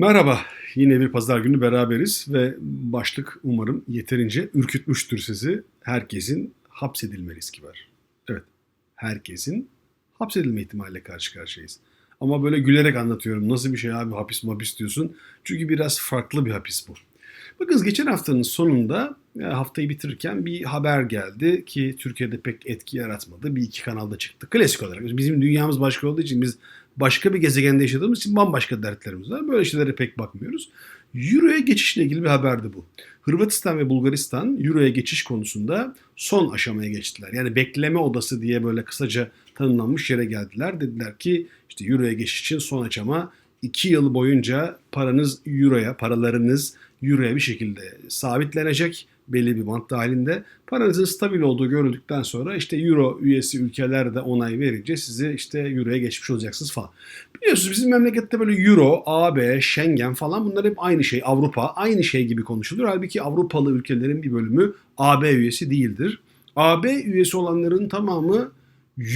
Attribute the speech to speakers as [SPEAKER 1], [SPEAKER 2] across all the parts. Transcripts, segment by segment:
[SPEAKER 1] Merhaba, yine bir pazar günü beraberiz ve başlık umarım yeterince ürkütmüştür sizi. Herkesin hapsedilme riski var. Evet, herkesin hapsedilme ihtimaliyle karşı karşıyayız. Ama böyle gülerek anlatıyorum. Nasıl bir şey abi hapis mapis diyorsun. Çünkü biraz farklı bir hapis bu. Bakınız geçen haftanın sonunda ya haftayı bitirirken bir haber geldi ki Türkiye'de pek etki yaratmadı. Bir iki kanalda çıktı. Klasik olarak. Bizim dünyamız başka olduğu için biz başka bir gezegende yaşadığımız için bambaşka dertlerimiz var. Böyle şeylere pek bakmıyoruz. Euro'ya geçişle ilgili bir haberdi bu. Hırvatistan ve Bulgaristan Euro'ya geçiş konusunda son aşamaya geçtiler. Yani bekleme odası diye böyle kısaca tanımlanmış yere geldiler. Dediler ki işte Euro'ya geçiş için son aşama 2 yıl boyunca paranız Euro'ya, paralarınız Euro'ya bir şekilde sabitlenecek belli bir bant dahilinde. Paranızın stabil olduğu görüldükten sonra işte Euro üyesi ülkeler de onay verince sizi işte Euro'ya geçmiş olacaksınız falan. Biliyorsunuz bizim memlekette böyle Euro, AB, Schengen falan bunlar hep aynı şey. Avrupa aynı şey gibi konuşulur. Halbuki Avrupalı ülkelerin bir bölümü AB üyesi değildir. AB üyesi olanların tamamı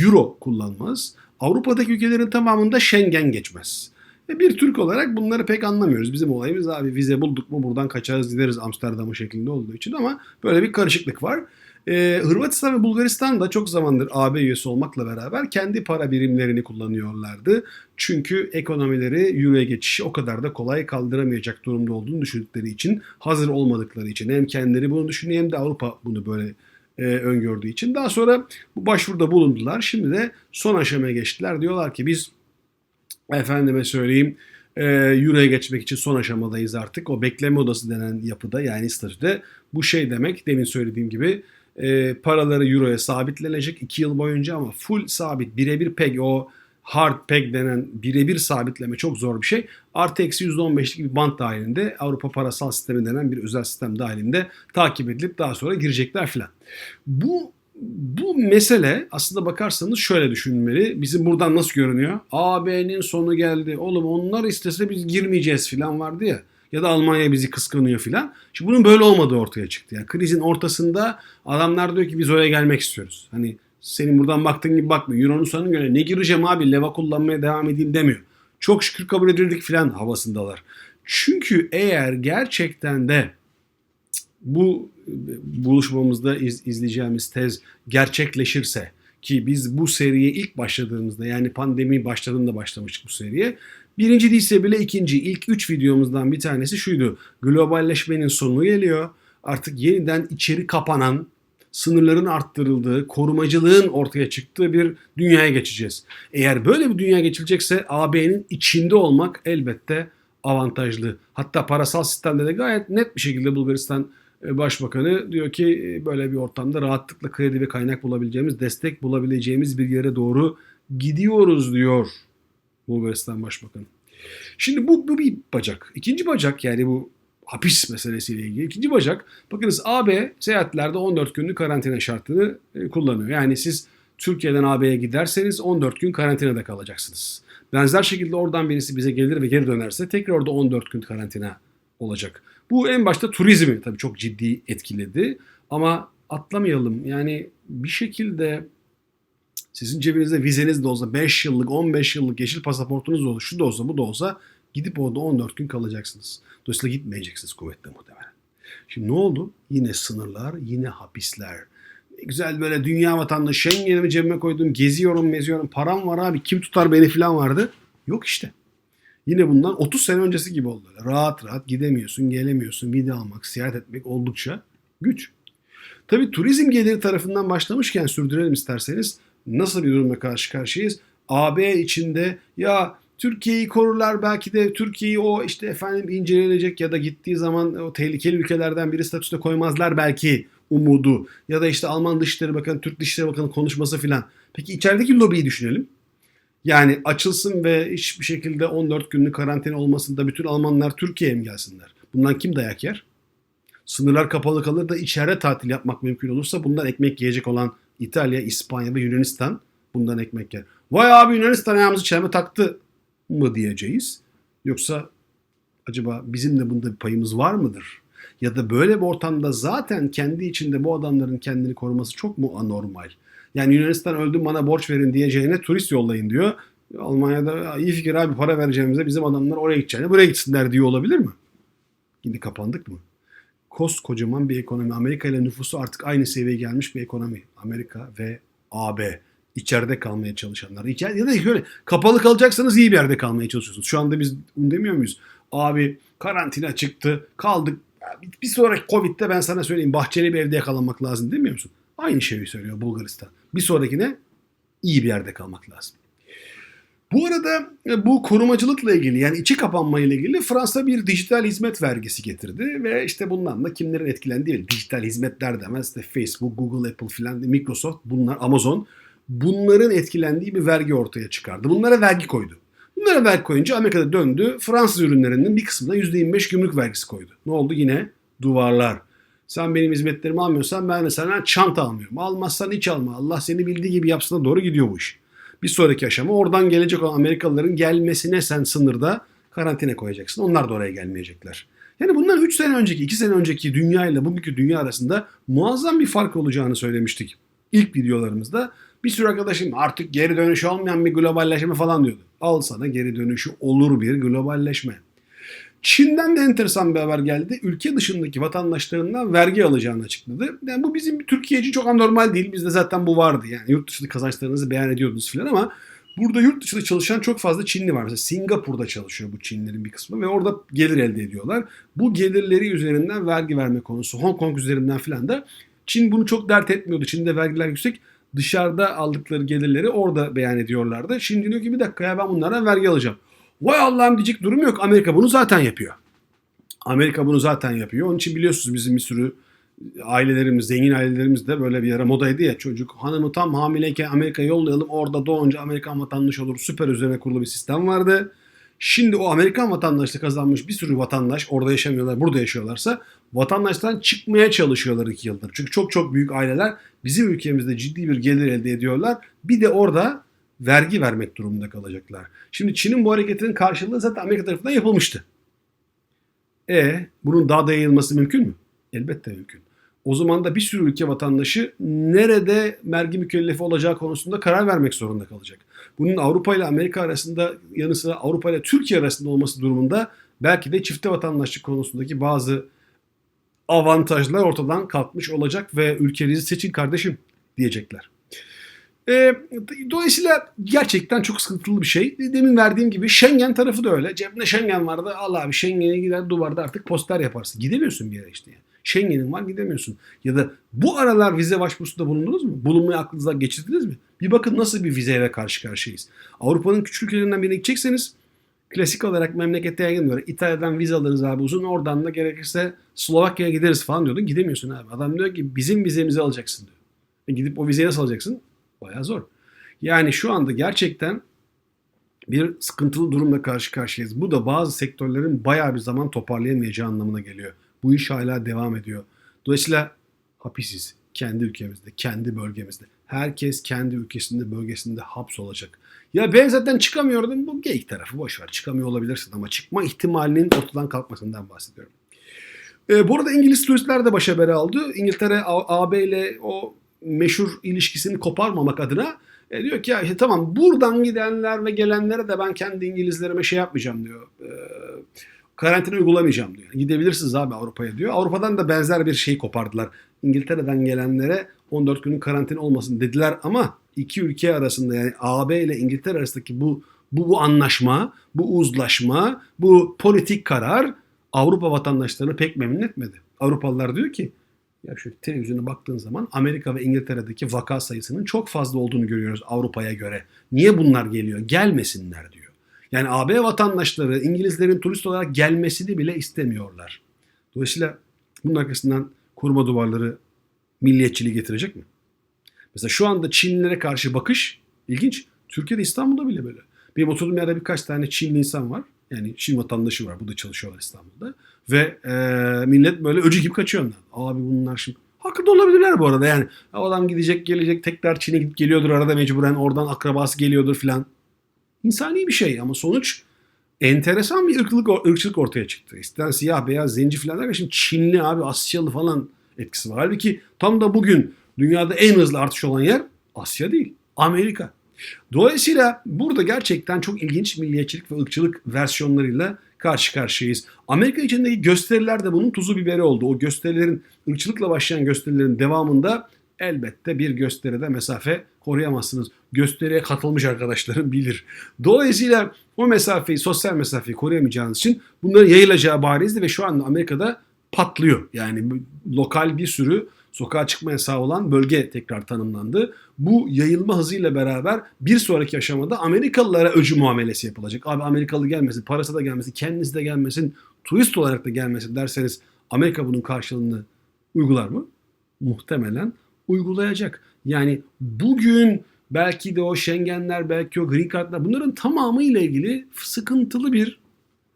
[SPEAKER 1] Euro kullanmaz. Avrupa'daki ülkelerin tamamında Schengen geçmez. Ve bir Türk olarak bunları pek anlamıyoruz. Bizim olayımız abi vize bulduk mu buradan kaçarız gideriz Amsterdam'a şeklinde olduğu için ama böyle bir karışıklık var. Ee, Hırvatistan ve Bulgaristan da çok zamandır AB üyesi olmakla beraber kendi para birimlerini kullanıyorlardı. Çünkü ekonomileri Euro'ya geçişi o kadar da kolay kaldıramayacak durumda olduğunu düşündükleri için, hazır olmadıkları için hem kendileri bunu düşünüyor hem de Avrupa bunu böyle e, öngördüğü için. Daha sonra bu başvuruda bulundular. Şimdi de son aşamaya geçtiler. Diyorlar ki biz efendime söyleyeyim e, Euro'ya geçmek için son aşamadayız artık. O bekleme odası denen yapıda yani statüde bu şey demek demin söylediğim gibi e, paraları Euro'ya sabitlenecek 2 yıl boyunca ama full sabit birebir peg o hard peg denen birebir sabitleme çok zor bir şey. Artı eksi %15'lik bir bant dahilinde Avrupa parasal sistemi denen bir özel sistem dahilinde takip edilip daha sonra girecekler filan. Bu bu mesele aslında bakarsanız şöyle düşünmeli. Bizim buradan nasıl görünüyor? AB'nin sonu geldi. Oğlum onlar istese biz girmeyeceğiz filan vardı ya. Ya da Almanya bizi kıskanıyor filan. Şimdi bunun böyle olmadığı ortaya çıktı. Yani krizin ortasında adamlar diyor ki biz oraya gelmek istiyoruz. Hani senin buradan baktığın gibi bakmıyor. Euro'nun sonuna göre ne gireceğim abi leva kullanmaya devam edeyim demiyor. Çok şükür kabul edildik filan havasındalar. Çünkü eğer gerçekten de bu buluşmamızda iz, izleyeceğimiz tez gerçekleşirse ki biz bu seriye ilk başladığımızda yani pandemi başladığında başlamıştık bu seriye. Birinci değilse bile ikinci ilk üç videomuzdan bir tanesi şuydu. Globalleşmenin sonu geliyor. Artık yeniden içeri kapanan, sınırların arttırıldığı, korumacılığın ortaya çıktığı bir dünyaya geçeceğiz. Eğer böyle bir dünya geçilecekse AB'nin içinde olmak elbette avantajlı. Hatta parasal sistemde de gayet net bir şekilde Bulgaristan e, Başbakanı diyor ki e, böyle bir ortamda rahatlıkla kredi ve kaynak bulabileceğimiz, destek bulabileceğimiz bir yere doğru gidiyoruz diyor Bulgaristan Başbakanı. Şimdi bu, bu bir bacak. İkinci bacak yani bu hapis meselesiyle ilgili. İkinci bacak bakınız AB seyahatlerde 14 günlük karantina şartını e, kullanıyor. Yani siz Türkiye'den AB'ye giderseniz 14 gün karantinada kalacaksınız. Benzer şekilde oradan birisi bize gelir ve geri dönerse tekrar orada 14 gün karantina olacak. Bu en başta turizmi tabii çok ciddi etkiledi. Ama atlamayalım. Yani bir şekilde sizin cebinizde vizeniz de olsa 5 yıllık, 15 yıllık yeşil pasaportunuz da olsa, şu da olsa, bu da olsa gidip orada 14 gün kalacaksınız. Dolayısıyla gitmeyeceksiniz kuvvetle muhtemelen. Şimdi ne oldu? Yine sınırlar, yine hapisler. Güzel böyle dünya vatandaşı Schengen'imi cebime koydum, geziyorum, meziyorum, param var abi, kim tutar beni falan vardı. Yok işte. Yine bundan 30 sene öncesi gibi oldu. Rahat rahat gidemiyorsun, gelemiyorsun, video almak, seyahat etmek oldukça güç. Tabii turizm geliri tarafından başlamışken sürdürelim isterseniz. Nasıl bir durumla karşı karşıyayız? AB içinde ya Türkiye'yi korurlar belki de Türkiye'yi o işte efendim incelenecek ya da gittiği zaman o tehlikeli ülkelerden biri statüsüne koymazlar belki umudu ya da işte Alman Dışişleri Bakanı, Türk Dışişleri Bakanı konuşması filan. Peki içerideki lobiyi düşünelim. Yani açılsın ve hiçbir şekilde 14 günlük karantina olmasında bütün Almanlar Türkiye'ye mi gelsinler? Bundan kim dayak yer? Sınırlar kapalı kalır da içeride tatil yapmak mümkün olursa bundan ekmek yiyecek olan İtalya, İspanya ve Yunanistan bundan ekmek yer. Vay abi Yunanistan ayağımızı çelme taktı mı diyeceğiz? Yoksa acaba bizim de bunda bir payımız var mıdır? Ya da böyle bir ortamda zaten kendi içinde bu adamların kendini koruması çok mu anormal? Yani Yunanistan öldü bana borç verin diyeceğine turist yollayın diyor. Almanya'da "Ya iyi fikir abi para vereceğimize bizim adamlar oraya gideceğine buraya gitsinler diyor olabilir mi? Yine kapandık mı? Koskocaman bir ekonomi. Amerika ile nüfusu artık aynı seviyeye gelmiş bir ekonomi. Amerika ve AB. İçeride kalmaya çalışanlar. İçeride, ya da şöyle kapalı kalacaksanız iyi bir yerde kalmaya çalışıyorsunuz. Şu anda biz bunu demiyor muyuz? Abi karantina çıktı kaldık. Bir sonraki Covid'de ben sana söyleyeyim bahçeli bir evde yakalanmak lazım demiyor musun? Aynı şeyi söylüyor Bulgaristan. Bir sonrakine iyi bir yerde kalmak lazım. Bu arada e, bu korumacılıkla ilgili yani içi kapanma ile ilgili Fransa bir dijital hizmet vergisi getirdi ve işte bundan da kimlerin etkilendiği dijital hizmetler demez işte Facebook, Google, Apple filan Microsoft bunlar Amazon bunların etkilendiği bir vergi ortaya çıkardı. Bunlara vergi koydu. Bunlara vergi koyunca Amerika'da döndü. Fransız ürünlerinin bir kısmına %25 gümrük vergisi koydu. Ne oldu? Yine duvarlar. Sen benim hizmetlerimi almıyorsan ben de sana çanta almıyorum. Almazsan hiç alma. Allah seni bildiği gibi yapsına doğru gidiyor bu iş. Bir sonraki aşama oradan gelecek olan Amerikalıların gelmesine sen sınırda karantina koyacaksın. Onlar da oraya gelmeyecekler. Yani bundan 3 sene önceki, 2 sene önceki dünya ile bugünkü dünya arasında muazzam bir fark olacağını söylemiştik. İlk videolarımızda bir sürü arkadaşım artık geri dönüşü olmayan bir globalleşme falan diyordu. Al sana geri dönüşü olur bir globalleşme. Çin'den de enteresan bir haber geldi. Ülke dışındaki vatandaşlarından vergi alacağını açıkladı. Yani bu bizim Türkiye için çok anormal değil. Bizde zaten bu vardı. Yani yurt dışı kazançlarınızı beyan ediyordunuz filan ama burada yurt dışında çalışan çok fazla Çinli var. Mesela Singapur'da çalışıyor bu Çinlilerin bir kısmı ve orada gelir elde ediyorlar. Bu gelirleri üzerinden vergi verme konusu. Hong Kong üzerinden filan da Çin bunu çok dert etmiyordu. Çin'de vergiler yüksek. Dışarıda aldıkları gelirleri orada beyan ediyorlardı. Şimdi diyor ki bir dakika ya ben bunlardan vergi alacağım. Vay Allah'ım diyecek durum yok. Amerika bunu zaten yapıyor. Amerika bunu zaten yapıyor. Onun için biliyorsunuz bizim bir sürü ailelerimiz, zengin ailelerimiz de böyle bir ara modaydı ya çocuk hanımı tam hamileyken Amerika'ya yollayalım orada doğunca Amerikan vatandaşı olur süper üzerine kurulu bir sistem vardı. Şimdi o Amerikan vatandaşlığı kazanmış bir sürü vatandaş orada yaşamıyorlar burada yaşıyorlarsa vatandaştan çıkmaya çalışıyorlar iki yıldır. Çünkü çok çok büyük aileler bizim ülkemizde ciddi bir gelir elde ediyorlar. Bir de orada vergi vermek durumunda kalacaklar. Şimdi Çin'in bu hareketinin karşılığı zaten Amerika tarafından yapılmıştı. E bunun daha da yayılması mümkün mü? Elbette mümkün. O zaman da bir sürü ülke vatandaşı nerede vergi mükellefi olacağı konusunda karar vermek zorunda kalacak. Bunun Avrupa ile Amerika arasında yanı sıra Avrupa ile Türkiye arasında olması durumunda belki de çifte vatandaşlık konusundaki bazı avantajlar ortadan kalkmış olacak ve ülkenizi seçin kardeşim diyecekler. E, dolayısıyla gerçekten çok sıkıntılı bir şey. Demin verdiğim gibi Schengen tarafı da öyle. Cebinde Schengen vardı. Allah abi Schengen'e gider duvarda artık poster yaparsın. Gidemiyorsun bir yere işte. Yani. Schengen'in var gidemiyorsun. Ya da bu aralar vize başvurusunda bulundunuz mu? Bulunmayı aklınızdan geçirdiniz mi? Bir bakın nasıl bir vizeyle karşı karşıyayız. Avrupa'nın küçük ülkelerinden birine gidecekseniz klasik olarak memlekete yaygın böyle. İtalya'dan vize alırız abi uzun oradan da gerekirse Slovakya'ya gideriz falan diyordu. Gidemiyorsun abi. Adam diyor ki bizim vizemizi alacaksın diyor. E gidip o vizeyi nasıl alacaksın? Bayağı zor. Yani şu anda gerçekten bir sıkıntılı durumla karşı karşıyayız. Bu da bazı sektörlerin bayağı bir zaman toparlayamayacağı anlamına geliyor. Bu iş hala devam ediyor. Dolayısıyla hapisiz. Kendi ülkemizde, kendi bölgemizde. Herkes kendi ülkesinde, bölgesinde hapsolacak. Ya ben zaten çıkamıyordum. Bu geyik tarafı boş ver. Çıkamıyor olabilirsin ama çıkma ihtimalinin ortadan kalkmasından bahsediyorum. Ee, bu arada İngiliz turistler de baş haberi aldı. İngiltere AB ile o meşhur ilişkisini koparmamak adına e, diyor ki ya işte tamam buradan gidenler ve gelenlere de ben kendi İngilizlerime şey yapmayacağım diyor. E, karantina uygulamayacağım diyor. Gidebilirsiniz abi Avrupa'ya diyor. Avrupa'dan da benzer bir şey kopardılar. İngiltere'den gelenlere 14 günün karantina olmasın dediler ama iki ülke arasında yani AB ile İngiltere arasındaki bu bu, bu anlaşma, bu uzlaşma, bu politik karar Avrupa vatandaşlarını pek memnun etmedi. Avrupalılar diyor ki ya şu televizyona baktığın zaman Amerika ve İngiltere'deki vaka sayısının çok fazla olduğunu görüyoruz Avrupa'ya göre. Niye bunlar geliyor? Gelmesinler diyor. Yani AB vatandaşları İngilizlerin turist olarak gelmesini bile istemiyorlar. Dolayısıyla bunun arkasından koruma duvarları milliyetçiliği getirecek mi? Mesela şu anda Çinlilere karşı bakış ilginç. Türkiye'de İstanbul'da bile böyle. Benim oturduğum yerde birkaç tane Çinli insan var. Yani Çin vatandaşı var. Burada çalışıyorlar İstanbul'da. Ve e, millet böyle öcü gibi kaçıyor ondan. Abi bunlar şimdi haklı da olabilirler bu arada yani. Adam gidecek gelecek tekrar Çin'e gidip geliyordur arada mecburen oradan akrabası geliyordur filan. İnsani bir şey ama sonuç enteresan bir ırkçılık, ırkçılık ortaya çıktı. İster siyah beyaz zenci filan derken şimdi Çinli abi Asyalı falan etkisi var. Halbuki tam da bugün dünyada en hızlı artış olan yer Asya değil Amerika. Dolayısıyla burada gerçekten çok ilginç milliyetçilik ve ırkçılık versiyonlarıyla karşı karşıyayız. Amerika içindeki gösteriler de bunun tuzu biberi oldu. O gösterilerin, ırkçılıkla başlayan gösterilerin devamında elbette bir gösteride mesafe koruyamazsınız. Gösteriye katılmış arkadaşlarım bilir. Dolayısıyla o mesafeyi, sosyal mesafeyi koruyamayacağınız için bunların yayılacağı barizdi ve şu anda Amerika'da patlıyor. Yani lokal bir sürü sokağa çıkma yasağı olan bölge tekrar tanımlandı. Bu yayılma hızıyla beraber bir sonraki aşamada Amerikalılara öcü muamelesi yapılacak. Abi Amerikalı gelmesin, parası da gelmesin, kendisi de gelmesin, turist olarak da gelmesin derseniz Amerika bunun karşılığını uygular mı? Muhtemelen uygulayacak. Yani bugün belki de o Schengenler, belki o Green Card'lar bunların tamamı ile ilgili sıkıntılı bir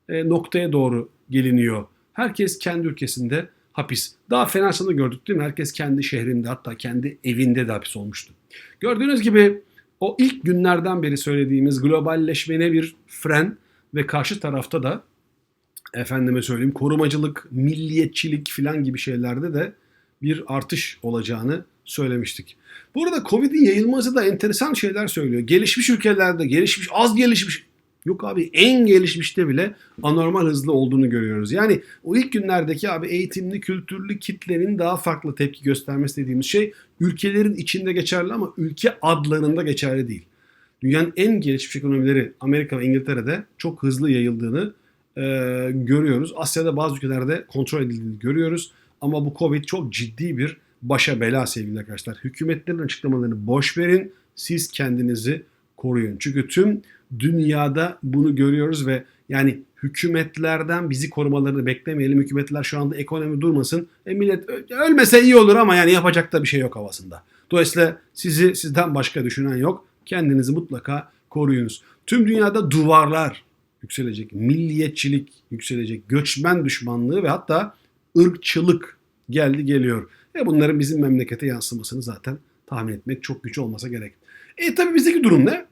[SPEAKER 1] e, noktaya doğru geliniyor. Herkes kendi ülkesinde hapis. Daha fenasını gördük değil mi? Herkes kendi şehrinde hatta kendi evinde de hapis olmuştu. Gördüğünüz gibi o ilk günlerden beri söylediğimiz globalleşmene bir fren ve karşı tarafta da efendime söyleyeyim korumacılık, milliyetçilik filan gibi şeylerde de bir artış olacağını söylemiştik. Burada Covid'in yayılması da enteresan şeyler söylüyor. Gelişmiş ülkelerde, gelişmiş, az gelişmiş Yok abi en gelişmişte bile anormal hızlı olduğunu görüyoruz. Yani o ilk günlerdeki abi eğitimli, kültürlü kitlenin daha farklı tepki göstermesi dediğimiz şey ülkelerin içinde geçerli ama ülke adlarında geçerli değil. Dünyanın en gelişmiş ekonomileri Amerika ve İngiltere'de çok hızlı yayıldığını e, görüyoruz. Asya'da bazı ülkelerde kontrol edildiğini görüyoruz. Ama bu Covid çok ciddi bir başa bela sevgili arkadaşlar. Hükümetlerin açıklamalarını boş verin. Siz kendinizi koruyun. Çünkü tüm dünyada bunu görüyoruz ve yani hükümetlerden bizi korumalarını beklemeyelim. Hükümetler şu anda ekonomi durmasın. E millet ölmese iyi olur ama yani yapacak da bir şey yok havasında. Dolayısıyla sizi sizden başka düşünen yok. Kendinizi mutlaka koruyunuz. Tüm dünyada duvarlar yükselecek, milliyetçilik yükselecek, göçmen düşmanlığı ve hatta ırkçılık geldi geliyor. E bunların bizim memlekete yansımasını zaten tahmin etmek çok güç olmasa gerek. E tabi bizdeki durum ne?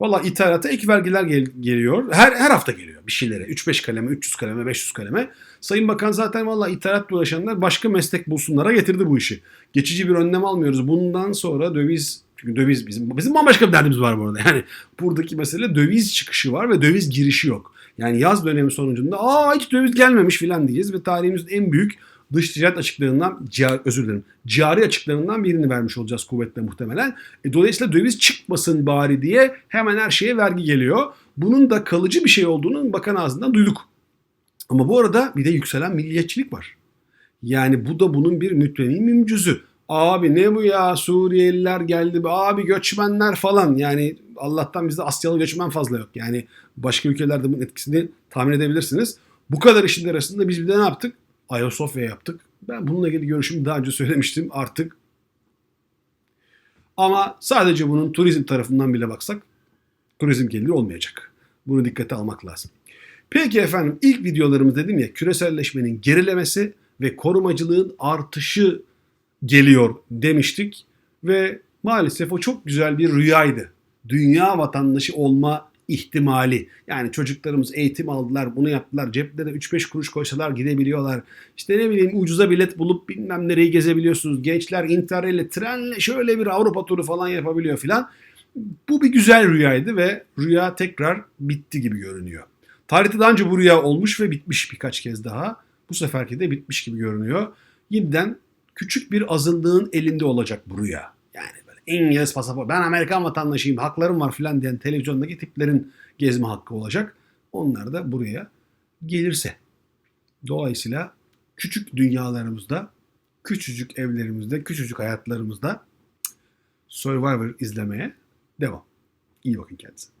[SPEAKER 1] Valla ithalata ek vergiler gel- geliyor. Her her hafta geliyor bir şeylere. 3-5 kaleme, 300 kaleme, 500 kaleme. Sayın Bakan zaten valla ithalat uğraşanlar başka meslek bulsunlara getirdi bu işi. Geçici bir önlem almıyoruz. Bundan sonra döviz çünkü döviz bizim bizim bambaşka bir derdimiz var burada. Yani buradaki mesele döviz çıkışı var ve döviz girişi yok. Yani yaz dönemi sonucunda aa hiç döviz gelmemiş filan diyeceğiz ve tarihimizin en büyük dış ticaret açıklarından, cari, özür dilerim, cari açıklarından birini vermiş olacağız kuvvetle muhtemelen. E, dolayısıyla döviz çıkmasın bari diye hemen her şeye vergi geliyor. Bunun da kalıcı bir şey olduğunu bakan ağzından duyduk. Ama bu arada bir de yükselen milliyetçilik var. Yani bu da bunun bir mütevin mümcüzü. Abi ne bu ya Suriyeliler geldi abi göçmenler falan yani Allah'tan bizde Asyalı göçmen fazla yok. Yani başka ülkelerde bunun etkisini tahmin edebilirsiniz. Bu kadar işin arasında biz bir de ne yaptık? Ayasofya yaptık. Ben bununla ilgili görüşümü daha önce söylemiştim artık. Ama sadece bunun turizm tarafından bile baksak turizm geliri olmayacak. Bunu dikkate almak lazım. Peki efendim ilk videolarımız dedim ya küreselleşmenin gerilemesi ve korumacılığın artışı geliyor demiştik. Ve maalesef o çok güzel bir rüyaydı. Dünya vatandaşı olma ihtimali. Yani çocuklarımız eğitim aldılar, bunu yaptılar. Ceplerine 3-5 kuruş koysalar gidebiliyorlar. İşte ne bileyim ucuza bilet bulup bilmem nereyi gezebiliyorsunuz. Gençler interrail trenle şöyle bir Avrupa turu falan yapabiliyor filan. Bu bir güzel rüyaydı ve rüya tekrar bitti gibi görünüyor. Tarihte daha önce bu rüya olmuş ve bitmiş birkaç kez daha. Bu seferki de bitmiş gibi görünüyor. Yeniden küçük bir azınlığın elinde olacak bu rüya. İngiliz pasaport, ben Amerikan vatandaşıyım, haklarım var filan diyen televizyondaki tiplerin gezme hakkı olacak. Onlar da buraya gelirse. Dolayısıyla küçük dünyalarımızda, küçücük evlerimizde, küçücük hayatlarımızda Survivor izlemeye devam. İyi bakın kendinize.